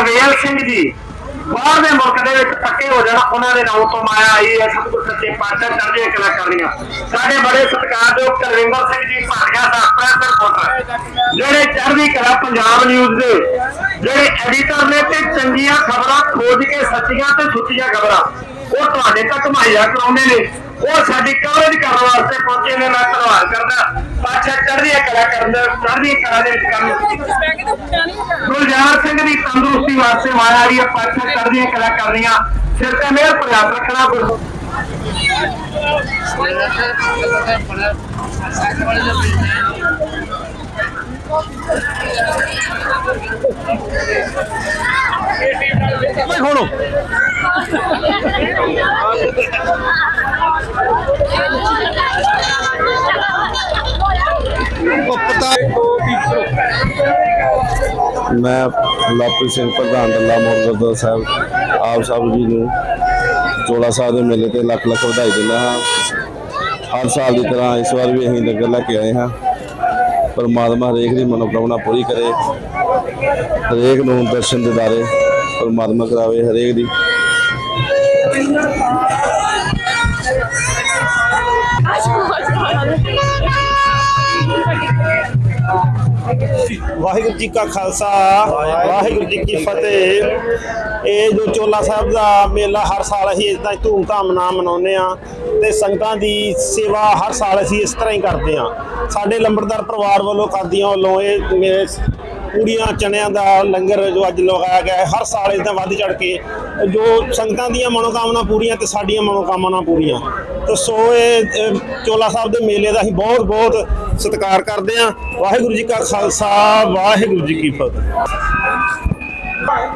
ਗੁਰਵੇਲ ਸਿੰਘ ਜੀ ਬਾਹਰ ਦੇ ਮੁਲਕ ਦੇ ਵਿੱਚ ਪੱਕੇ ਹੋ ਜਾਣ, ਉਹਨਾਂ ਦੇ ਨਾਮ ਤੋਂ ਮਾਇਆ ਆਈ ਹੈ ਸਤਿਗੁਰ ਸੱਚੇ ਪਾਤਸ਼ਾਹ ਚੜ੍ਹਦੀਆਂ ਕਲਾ ਸਾਡੇ ਬੜੇ ਸਤਿਕਾਰਯੋਗ ਕਰਵਿੰਦਰ ਸਿੰਘ ਜੀ ਭਾਟਿਆ ਦਾ ਪ੍ਰੈਸ ਰਿਪੋਰਟਰ ਜਿਹੜੇ ਚੜ੍ਹਦੀ ਕਲਾ ਪੰਜਾਬ ਨਿਊਜ਼ ਦੇ, ਜਿਹੜੇ ਐਡੀਟਰ ਨੇ ਤੇ ਚੰਗੀਆਂ ਖਬਰਾਂ ਖੋਜ ਕੇ, ਸੱਚੀਆਂ ਤੇ ਸੁੱਚੀਆਂ ਖਬਰਾਂ, ਉਹ ਤੁਹਾਡੇ ਤੱਕ ਮੁਹੱਈਆ ਕਰਾਉਂਦੇ ਨੇ। ਉਹ ਸਾਡੀ ਕਵਰੇਜ ਕਰਨ ਵਾਸਤੇ ਪਹੁੰਚੇ ਨੇ? ਮੈਂ ਧੰਨਵਾਦ ਕਰਦਾ। ਪਾਤਸ਼ਾਹ ਚੜ੍ਹਦੀਆਂ ਕਲਾ ਕਰਨ ਦਾ ਚੜ੍ਹਦੀ ਕਲਾ ਦੇ ਵਿੱਚ ਕੰਮ ਗੁਲਜ਼ਾਰ ਸਿੰਘ ਦੀ ਤੰਦਰੁਸਤੀ ਵਾਸਤੇ ਮਾਇਆ ਆਈ ਹੈ ਪਾਤਸ਼ਾਹ ਚੜ੍ਹਦੀਆਂ ਕਲਾ ਕਰਨੀਆਂ ਸਿਰ ਤੇ ਮਿਹਰ ਪ੍ਰਯਾਸ ਰੱਖਣਾ ਗੁਰੂ। ਖੋਲੋ ਮੈਂ ਲਾਪਰੀ ਸਿੰਘ ਪ੍ਰਧਾਨ ਦੱਲਾ ਮੋਰ ਗੁਰਦੁਆਰਾ ਸਾਹਿਬ, ਆਪ ਸਾਹਿਬ ਜੀ ਨੂੰ ਚੋਲਾ ਸਾਹਿਬ ਦੇ ਮੇਲੇ ਤੇ ਲੱਖ ਲੱਖ ਵਧਾਈ ਦਿੰਦਾ ਹਾਂ। ਹਰ ਸਾਲ ਦੀ ਤਰ੍ਹਾਂ ਇਸ ਵਾਰ ਵੀ ਅਸੀਂ ਲੰਗਰ ਲੈ ਕੇ ਆਏ ਹਾਂ। ਪਰਮਾਤਮਾ ਹਰੇਕ ਦੀ ਮਨੋਕਾਮਨਾ ਪੂਰੀ ਕਰੇ। ਹਰੇਕ ਨੂੰ ਦਰਸ਼ਨ ਦਿਦਾਰੇ ਪਰਮਾਤਮਾ ਕਰਾਵੇ, ਹਰੇਕ ਦੀ। ਵਾਹਿਗੁਰੂ ਜੀ ਕਾ ਖਾਲਸਾ, ਵਾਹਿਗੁਰੂ ਜੀ ਕੀ ਫਤਿਹ। ਇਹ ਜੋ ਚੋਲਾ ਸਾਹਿਬ ਦਾ ਮੇਲਾ ਹਰ ਸਾਲ ਅਸੀਂ ਇਦਾਂ ਧੂਮਧਾਮ ਨਾਲ ਮਨਾਉਂਦੇ ਆ ਤੇ ਸੰਗਤਾਂ ਦੀ ਸੇਵਾ ਹਰ ਸਾਲ ਅਸੀਂ ਇਸ ਤਰ੍ਹਾਂ ਹੀ ਕਰਦੇ ਆ ਸਾਡੇ ਲੰਬੜਦਾਰ ਪਰਿਵਾਰ ਵੱਲੋਂ ਕਾਦੀਆਂ ਵੱਲੋਂ ਇਹ ਮੇਰੇ ਪੂੜੀਆਂ, ਚਣਿਆਂ ਦਾ ਲੰਗਰ ਜੋ ਅੱਜ ਲਗਾਇਆ ਗਿਆ ਹਰ ਸਾਲ ਇਦਾਂ ਵੱਧ ਚੜ ਕੇ ਜੋ ਸੰਗਤਾਂ ਦੀਆਂ ਮਨੋਕਾਮਨਾ ਪੂਰੀਆਂ ਤੇ ਸਾਡੀਆਂ ਮਨੋਕਾਮਨਾ ਪੂਰੀਆਂ। ਤੇ ਸੋ ਇਹ ਚੋਲਾ ਸਾਹਿਬ ਦੇ ਮੇਲੇ ਦਾ ਅਸੀਂ ਬਹੁਤ ਬਹੁਤ ਸਤਿਕਾਰ ਕਰਦੇ ਹਾਂ। ਵਾਹਿਗੁਰੂ ਜੀ ਕਾ ਖਾਲਸਾ ਵਾਹਿਗੁਰੂ ਜੀ ਕੀ ਫਤਿਹ। ਵਾਹਿ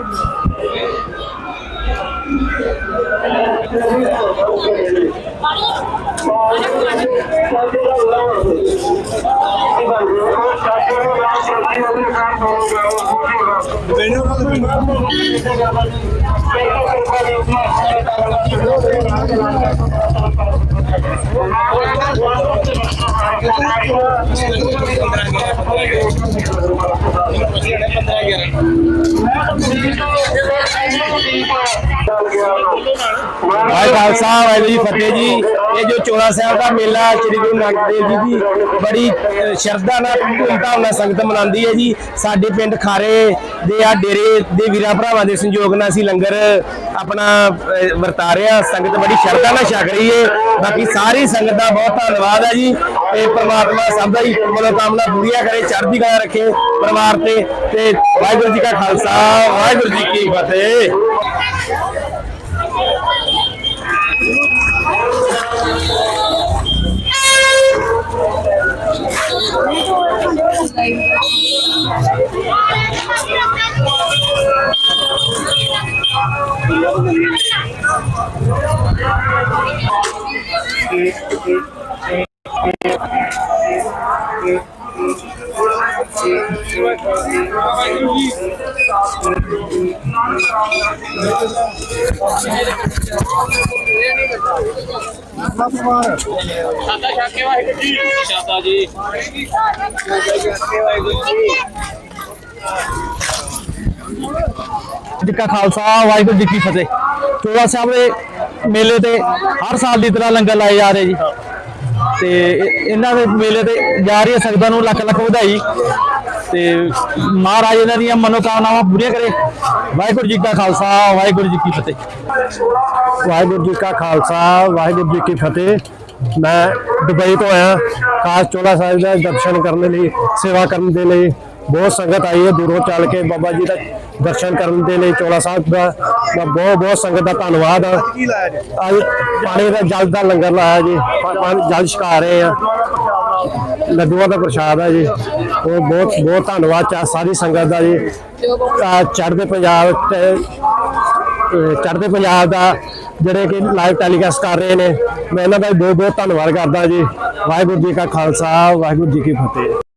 ਖਾਲਸਾ ਵਾਹਿਗੁਰੂ ਜੀ ਫਤਿਹ ਜੀ। ਇਹ ਜੋ ਚੋਲਾ ਸਾਹਿਬ ਦਾ ਮੇਲਾ ਸ੍ਰੀ ਗੁਰੂ ਨਾਨਕ ਦੇਵ ਜੀ ਦੀ ਬੜੀ ਸ਼ਰਧਾ ਨਾਲ ਧੂਮਧਾਮ ਨਾਲ ਸੰਗਤ ਮਨਾਉਂਦੀ ਹੈ ਜੀ। ਸਾਡੇ ਪਿੰਡ ਖਾਰੇ ਦੇ ਆ ਡੇਰੇ ਦੇ ਵੀਰਾਂ ਭਰਾਵਾਂ ਦੇ ਸੰਯੋਗ ਨਾਲ ਅਸੀਂ ਲੰਗਰ ਆਪਣਾ ਅ, ਵਰਤਾ ਰਹੇ ਸੰਗਤ ਬੜੀ ਸ਼ਰਧਾ ਨਾਲ ਛਕ ਰਹੀ ਹੈ। ਬਾਕੀ ਸਾਰੀ ਸੰਗਤ ਦਾ ਬਹੁਤ ਧੰਨਵਾਦ ਹੈ ਜੀ। ਤੇ ਪ੍ਰਮਾਤਮਾ ਸਭ ਦਾ ਹੀ ਮਨੋਕਾਮਨਾ ਪੂਰੀਆਂ ਕਰੇ ਚੜ੍ਹਦੀ ਕਲਾ ਰੱਖੇ ਪਰਿਵਾਰ ਤੇ। ਤੇ ਵਾਹਿਗੁਰੂ ਜੀ ਕਾ ਖਾਲਸਾ ਵਾਹਿਗੁਰੂ ਜੀ ਕੀ ਫਤਿਹ। ਜੀ। ਕਾ ਖਾਲਸਾ, ਵਾਹਿਗੁਰੂ ਜੀ ਕੀ ਫਤਿਹ। ਚੋਲਾ ਸਾਹਿਬ ਦੇ ਮੇਲੇ ਤੇ ਹਰ ਸਾਲ ਦੀ ਤਰ੍ਹਾਂ ਲੰਗਰ ਲਾਏ ਜਾ ਰਹੇ ਜੀ। ਤੇ ਇਹਨਾਂ ਦੇ ਮੇਲੇ ਤੇ ਜਾ ਰਹੀ ਸੰਗਤਾਂ ਨੂੰ ਲੱਖ ਲੱਖ ਵਧਾਈ। ਤੇ ਮਹਾਰਾਜ ਇਹਨਾਂ ਦੀਆਂ ਮਨੋਕਾਮਨਾਵਾਂ ਪੂਰੀਆਂ ਕਰੇ। ਵਾਹਿਗੁਰੂ ਜੀ ਕਾ ਖਾਲਸਾ, ਵਾਹਿਗੁਰੂ ਜੀ ਕੀ ਫਤਿਹ। ਵਾਹਿਗੁਰੂ ਜੀ ਕਾ ਖਾਲਸਾ, ਵਾਹਿਗੁਰੂ ਜੀ ਕੀ ਫਤਿਹ। ਮੈਂ ਦੁਬਈ ਤੋਂ ਆਇਆ। ਖਾਸ ਚੋਲਾ ਸਾਹਿਬ ਦਾ ਦਰਸ਼ਨ ਕਰਨ ਲਈ, ਸੇਵਾ ਕਰਨ ਦੇ ਲਈ। ਬਹੁਤ ਸੰਗਤ ਆਈ ਹੈ ਦੂਰੋਂ ਚੱਲ ਕੇ ਬਾਬਾ ਜੀ ਦਾ ਦਰਸ਼ਨ ਕਰਨ ਦੇ ਲਈ ਚੋਲਾ ਸਾਹਿਬ ਦਾ। ਮੈਂ ਬਹੁਤ ਬਹੁਤ ਸੰਗਤ ਦਾ ਧੰਨਵਾਦ ਆ। ਅੱਜ ਪਾਣੀ ਦਾ ਜਲ ਦਾ ਲੰਗਰ ਲਾਇਆ ਜੀ। ਪਾਣੀ ਜਲ ਛਕਾ ਰਹੇ ਆ। ਲੱਡੂਆਂ ਦਾ ਪ੍ਰਸ਼ਾਦ ਹੈ ਜੀ। ਉਹ ਬਹੁਤ ਬਹੁਤ ਧੰਨਵਾਦ ਚਾ ਸਾਰੀ ਸੰਗਤ ਦਾ ਜੀ। ਚੜ੍ਹਦੇ ਪੰਜਾਬ ਤੇ ਚੜ੍ਹਦੇ ਪੰਜਾਬ ਦਾ ਜਿਹੜੇ ਕਿ ਲਾਈਵ ਟੈਲੀਕਾਸਟ ਕਰ ਰਹੇ ਨੇ। ਮੈਂ ਇਹਨਾਂ ਦਾ ਵੀ ਬਹੁਤ ਬਹੁਤ ਧੰਨਵਾਦ ਕਰਦਾ ਜੀ। ਵਾਹਿਗੁਰੂ ਜੀ ਕਾ ਖਾਲਸਾ, ਵਾਹਿਗੁਰੂ ਜੀ ਕੀ ਫਤਿਹ।